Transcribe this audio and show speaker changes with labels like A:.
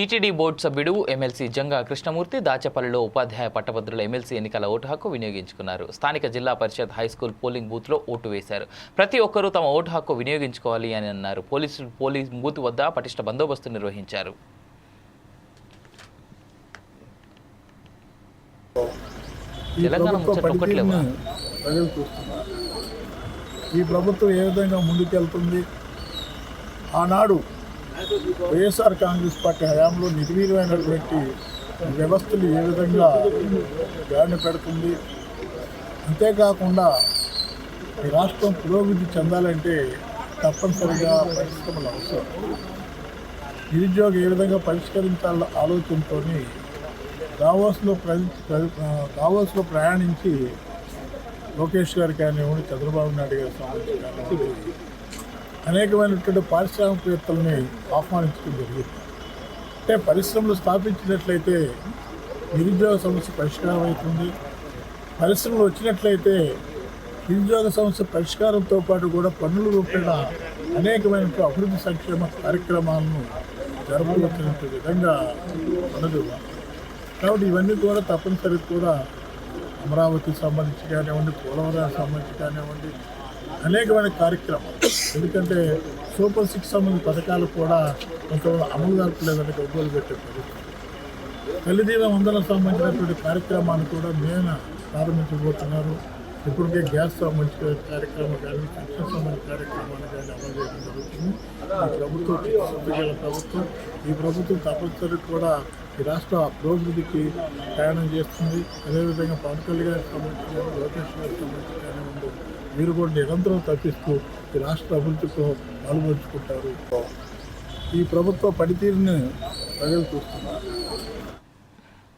A: TTD board సభ్యుడు MLC Janga Krishnamurthy దాచపల్లిలో ఉపాధ్యాయ పట్టభద్రుల ఎమ్మెల్సీ ఎన్నికల ఓటు హక్కు వినియోగించుకున్నారు. స్థానిక zilla parishad high school polling బూత్లో ఓటు వేశారు. ప్రతి ఒక్కరూ తమ ఓటు హక్కు వినియోగించుకోవాలి అని అన్నారు. పోలీసులు పోలింగ్ బూత్ వద్ద పటిష్ట బందోబస్తు నిర్వహించారు. తెలంగాణ
B: ఈ ప్రభుత్వం ఏ విధంగా ముందుకెళ్తుంది? ఆనాడు వైఎస్ఆర్ కాంగ్రెస్ పార్టీ హయాంలో నిర్వీర్యమైనటువంటి వ్యవస్థలు ఏ విధంగా గాడిన పెడుతుంది? అంతేకాకుండా ఈ రాష్ట్రం పురోభివృద్ధి చెందాలంటే తప్పనిసరిగా పరిశ్రమలు అవసరం. నిరుద్యోగం ఏ విధంగా పరిష్కరించాల ఆలోచనతో దావోస్లో దావోస్లో ప్రయాణించి లోకేష్ గారు కానివ్వండి చంద్రబాబు నాయుడు గారి సంబంధించి కానివ్వండి అనేకమైనటువంటి పారిశ్రామికవేత్తలని ఆహ్వానించడం జరిగింది. అంటే పరిశ్రమలు స్థాపించినట్లయితే నిరుద్యోగ సమస్య పరిష్కారం అవుతుంది పరిశ్రమలు వచ్చినట్లయితే నిరుద్యోగ సమస్య పరిష్కారంతో పాటు కూడా పన్నుల రూపేణ అనేకమైన అభివృద్ధి సంక్షేమ కార్యక్రమాలను జరపవలసినటువంటి విధంగా ఉన్నది. కాబట్టి ఇవన్నీ కూడా తప్పనిసరి కూడా అమరావతికి సంబంధించి కానివ్వండి పోలవరానికి సంబంధించి కానివ్వండి అనేకమైన కార్యక్రమాలు. ఎందుకంటే సూపర్ సిక్స్ సంబంధించిన పథకాలు కూడా కొంత అమలు జరపలేదని ఒంగోలు పెట్టే పరిస్థితి తల్లిదీవ వందలకు సంబంధించినటువంటి కార్యక్రమాన్ని కూడా మేన ప్రారంభించబోతున్నారు. ఇప్పటికే గ్యాస్ సంబంధించిన కార్యక్రమం కానీ పెన్షన్ సంబంధించిన కార్యక్రమాన్ని కానీ అమలు చేయడం జరుగుతుంది. ఈ ప్రభుత్వం చిత్తశుద్ధి ప్రభుత్వం ఈ ప్రభుత్వం తప్పనిసరి కూడా ఈ రాష్ట్ర అభివృద్ధికి ప్రయాణం చేస్తుంది. అదేవిధంగా పవన్ కళ్యాణ్ సంబంధించిన లోకేష్ గారికి సంబంధించిన కానివ్వండి మీరు కూడా నిరంతరం తప్పిస్తూ ఈ రాష్ట్ర అభివృద్ధితో పాల్పంచుకుంటారు. ఈ ప్రభుత్వ పనితీరుని ప్రజలు చూస్తున్నారు.